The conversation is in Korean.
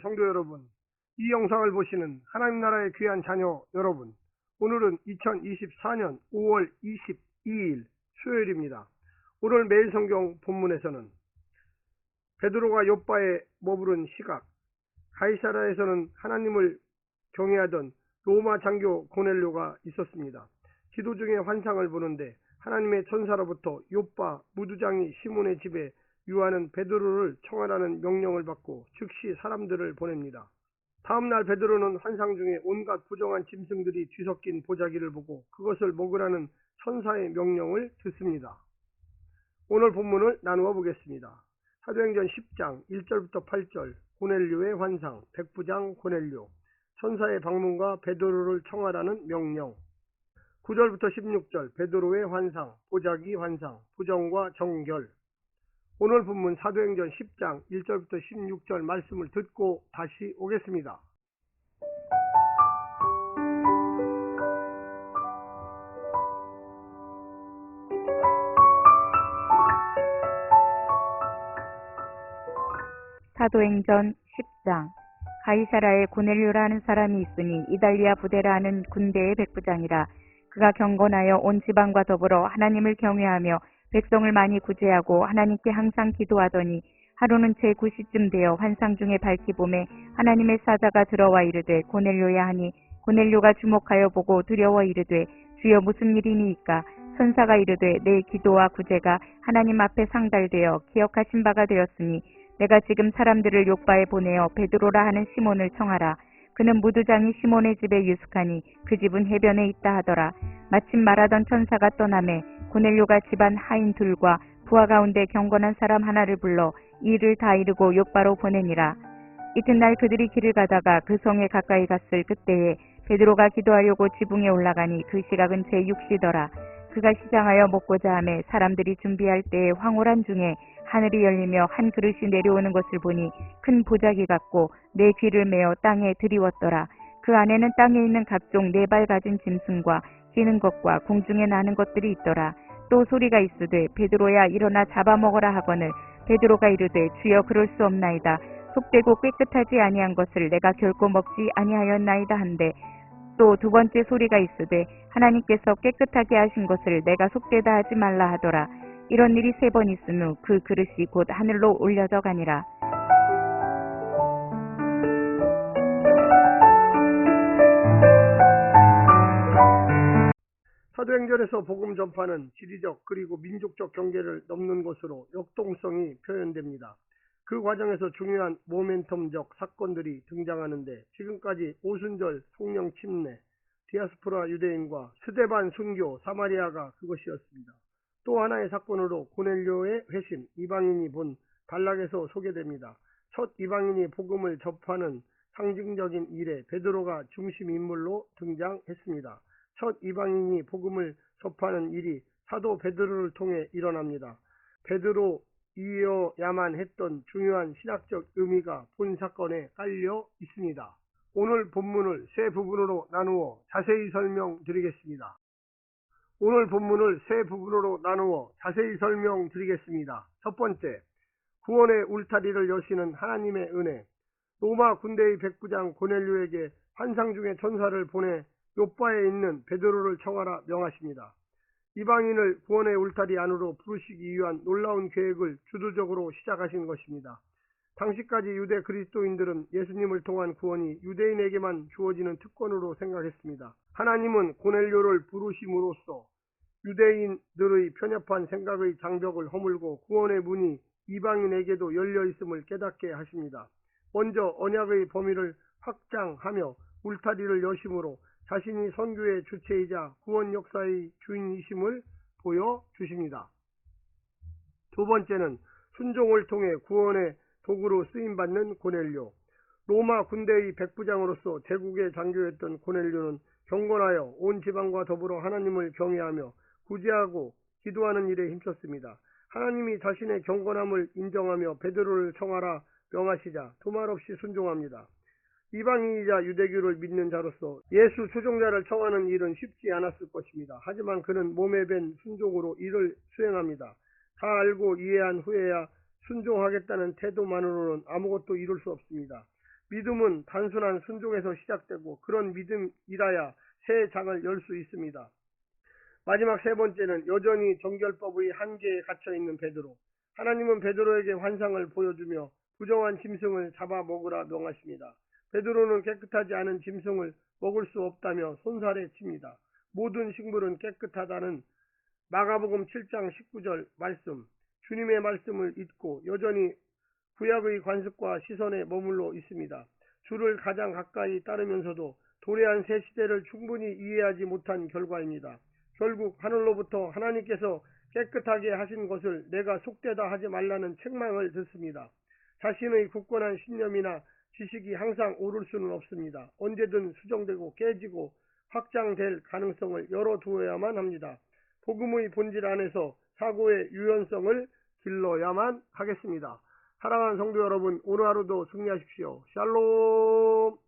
성도 여러분, 이 영상을 보시는 하나님 나라의 귀한 자녀 여러분, 오늘은 2024년 5월 22일 수요일입니다. 오늘 매일 성경 본문에서는 베드로가 요바에 머무른 시각, 가이사라에서는 하나님을 경외하던 로마 장교 고넬료가 있었습니다. 기도 중에 환상을 보는데 하나님의 천사로부터 요바 무두장이 시몬의 집에 유하는 베드로를 청하라는 명령을 받고 즉시 사람들을 보냅니다. 다음날 베드로는 환상 중에 온갖 부정한 짐승들이 뒤섞인 보자기를 보고 그것을 먹으라는 천사의 명령을 듣습니다. 오늘 본문을 나누어 보겠습니다. 사도행전 10장 1절부터 8절 고넬료의 환상, 백부장 고넬료, 천사의 방문과 베드로를 청하라는 명령 9절부터 16절 베드로의 환상, 보자기 환상, 부정과 정결 오늘 본문 사도행전 10장 1절부터 16절 말씀을 듣고 다시 오겠습니다. 사도행전 10장 가이사라에 고넬료라는 사람이 있으니 이달리아 부대라는 군대의 백부장이라 그가 경건하여 온 지방과 더불어 하나님을 경외하며 백성을 많이 구제하고 하나님께 항상 기도하더니 하루는 제9시쯤 되어 환상 중에 밝히 봄에 하나님의 사자가 들어와 이르되 고넬료야 하니 고넬료가 주목하여 보고 두려워 이르되 주여 무슨 일이니이까 천사가 이르되 내 기도와 구제가 하나님 앞에 상달되어 기억하신 바가 되었으니 내가 지금 사람들을 욕바에 보내어 베드로라 하는 시몬을 청하라. 그는 무두장이 시몬의 집에 유숙하니 그 집은 해변에 있다 하더라. 마침 말하던 천사가 떠남에 고넬료가 집안 하인 둘과 부하 가운데 경건한 사람 하나를 불러 일을 다 이루고 욕바로 보내니라. 이튿날 그들이 길을 가다가 그 성에 가까이 갔을 그때에 베드로가 기도하려고 지붕에 올라가니 그 시각은 제6시더라. 그가 시장하여 먹고자 하매 사람들이 준비할 때에 황홀한 중에 하늘이 열리며 한 그릇이 내려오는 것을 보니 큰 보자기 같고 내 귀를 메어 땅에 들이웠더라. 그 안에는 땅에 있는 각종 네 발 가진 짐승과 뛰는 것과 공중에 나는 것들이 있더라. 또 소리가 있으되 베드로야 일어나 잡아먹어라 하거늘 베드로가 이르되 주여 그럴 수 없나이다. 속되고 깨끗하지 아니한 것을 내가 결코 먹지 아니하였나이다 한데 또 두 번째 소리가 있으되 하나님께서 깨끗하게 하신 것을 내가 속되다 하지 말라 하더라. 이런 일이 세 번 있은 후 그 그릇이 곧 하늘로 올려져 가니라. 사도행전에서 복음 전파는 지리적 그리고 민족적 경계를 넘는 것으로 역동성이 표현됩니다. 그 과정에서 중요한 모멘텀적 사건들이 등장하는데 지금까지 오순절 성령 침례, 디아스포라 유대인과 스데반 순교, 사마리아가 그것이었습니다. 또 하나의 사건으로 고넬료의 회심, 이방인이 본 단락에서 소개됩니다. 첫 이방인이 복음을 접하는 상징적인 일에 베드로가 중심 인물로 등장했습니다. 첫 이방인이 복음을 접하는 일이 사도 베드로를 통해 일어납니다. 베드로 이어야만 했던 중요한 신학적 의미가 본 사건에 깔려 있습니다. 오늘 본문을 세 부분으로 나누어 자세히 설명드리겠습니다. 오늘 본문을 세 부분으로 나누어 자세히 설명드리겠습니다. 첫 번째, 구원의 울타리를 여시는 하나님의 은혜. 로마 군대의 백부장 고넬료에게 환상 중의 천사를 보내 요바에 있는 베드로를 청하라 명하십니다. 이방인을 구원의 울타리 안으로 부르시기 위한 놀라운 계획을 주도적으로 시작하신 것입니다. 당시까지 유대 그리스도인들은 예수님을 통한 구원이 유대인에게만 주어지는 특권으로 생각했습니다. 하나님은 고넬료를 부르심으로써 유대인들의 편협한 생각의 장벽을 허물고 구원의 문이 이방인에게도 열려 있음을 깨닫게 하십니다. 먼저 언약의 범위를 확장하며 울타리를 여심으로 자신이 선교의 주체이자 구원 역사의 주인이심을 보여주십니다. 두 번째는 순종을 통해 구원의 도구로 쓰임받는 고넬료. 로마 군대의 백부장으로서 제국의 장교였던 고넬료는 경건하여 온 지방과 더불어 하나님을 경외하며 구제하고 기도하는 일에 힘썼습니다. 하나님이 자신의 경건함을 인정하며 베드로를 청하라 명하시자 두말 없이 순종합니다. 이방인이자 유대교를 믿는 자로서 예수 추종자를 청하는 일은 쉽지 않았을 것입니다. 하지만 그는 몸에 밴 순종으로 일을 수행합니다. 다 알고 이해한 후에야 순종하겠다는 태도만으로는 아무것도 이룰 수 없습니다. 믿음은 단순한 순종에서 시작되고 그런 믿음이라야 새 장을 열 수 있습니다. 마지막 세 번째는 여전히 정결법의 한계에 갇혀 있는 베드로. 하나님은 베드로에게 환상을 보여주며 부정한 짐승을 잡아 먹으라 명하십니다. 베드로는 깨끗하지 않은 짐승을 먹을 수 없다며 손살에 칩니다. 모든 식물은 깨끗하다는 마가복음 7장 19절 말씀, 주님의 말씀을 잊고 여전히 구약의 관습과 시선에 머물러 있습니다. 주를 가장 가까이 따르면서도 도래한 새 시대를 충분히 이해하지 못한 결과입니다. 결국 하늘로부터 하나님께서 깨끗하게 하신 것을 내가 속되다 하지 말라는 책망을 듣습니다. 자신의 굳건한 신념이나 지식이 항상 오를 수는 없습니다. 언제든 수정되고 깨지고 확장될 가능성을 열어두어야만 합니다. 복음의 본질 안에서 사고의 유연성을 길러야만 하겠습니다. 사랑하는 성도 여러분, 오늘 하루도 승리하십시오. 샬롬!